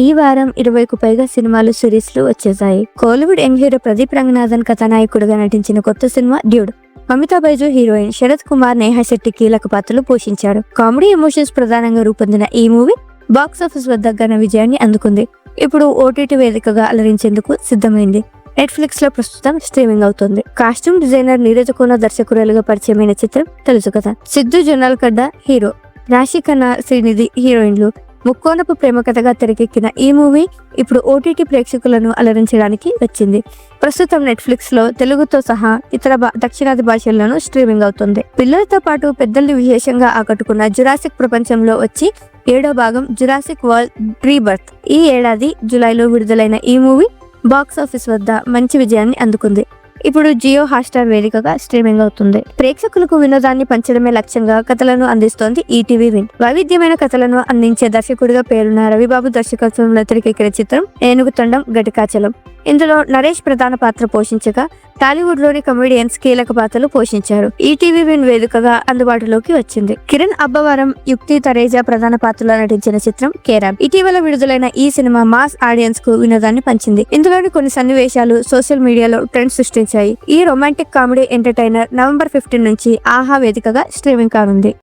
ఈ వారం ఇరవైకు పైగా సినిమాలు సిరీస్లు వచ్చేసాయి కోలీవుడ్ యంగ్ హీరో ప్రదీప్ రంగనాథన్ కథానాయకుడుగా నటించిన కొత్త cinema dude. Mamitha Baiju heroine Sarath Kumar Neha Shetty కీలక పాత్రలు పోషించారు. కామెడీ ఎమోషన్స్ ప్రధానంగా రూపొందిన ఈ మూవీ బాక్స్ ఆఫీస్ వద్ద ఘన విజయాన్ని అందుకుంది. ఇప్పుడు ఓటీటీ వేదికగా అలరించేందుకు సిద్ధమైంది. నెట్ఫ్లిక్స్లో ప్రస్తుతం స్ట్రీమింగ్ అవుతుంది. కాస్ట్యూమ్ డిజైనర్ నీరజ్ కోన దర్శకురాలుగా పరిచయమైన చిత్రం తెలుసు కదా సిద్ధు జొన్నాల్కడ్డ హీరో. రాశి ఖన్నా శ్రీనిధి హీరోయిన్లు. ముక్కోనపు ప్రేమ కథగా తెరకెక్కిన ఈ మూవీ ఇప్పుడు ఓటీటీ ప్రేక్షకులను అలరించడానికి వచ్చింది. ప్రస్తుతం నెట్ఫ్లిక్స్లో తెలుగుతో సహా ఇతర భా- దక్షిణాది భాషల్లోనూ స్ట్రీమింగ్ అవుతుంది. పిల్లలతో పాటు పెద్దల్ని విశేషంగా ఆకట్టుకున్న జురాసిక్ ప్రపంచంలో వచ్చి ఏడో భాగం జురాసిక్ వరల్డ్ రీబర్త్. ఈ ఏడాది జులైలో విడుదలైన ఈ మూవీ బాక్స్ ఆఫీస్ వద్ద మంచి విజయాన్ని అందుకుంది. ఇప్పుడు జియో హాట్స్టార్ వేదికగా స్ట్రీమింగ్ అవుతుంది. ప్రేక్షకులకు వినోదాన్ని పంచడమే లక్ష్యంగా కథలను అందిస్తోంది ఈటీవీ విన్. వైవిధ్యమైన కథలను అందించే దర్శకుడిగా పేరున్న రవిబాబు దర్శకత్వంలో తెరకెక్కిన చిత్రం ఏనుగుతండం గటికాచలం ఇందులో నరేష్ ప్రధాన పాత్ర పోషించగా టాలీవుడ్లోని కమెడియన్స్ కీలక పాత్రలు పోషించారు. ఈటీవీ విన్ వేదికగా అందుబాటులోకి వచ్చింది. కిరణ్ అబ్బవరం యుక్తి తరేజా ప్రధాన పాత్రలో నటించిన చిత్రం కేరామ్. ఇటీవల విడుదలైన ఈ సినిమా మాస్ ఆడియన్స్కు వినోదాన్ని పంచింది. ఇందులోని కొన్ని సన్నివేశాలు సోషల్ మీడియాలో ట్రెండ్ సృష్టించాయి. ఈ romantic comedy entertainer November fifteen నుంచి ఆహా వేదికగా స్ట్రీమింగ్ కానుంది.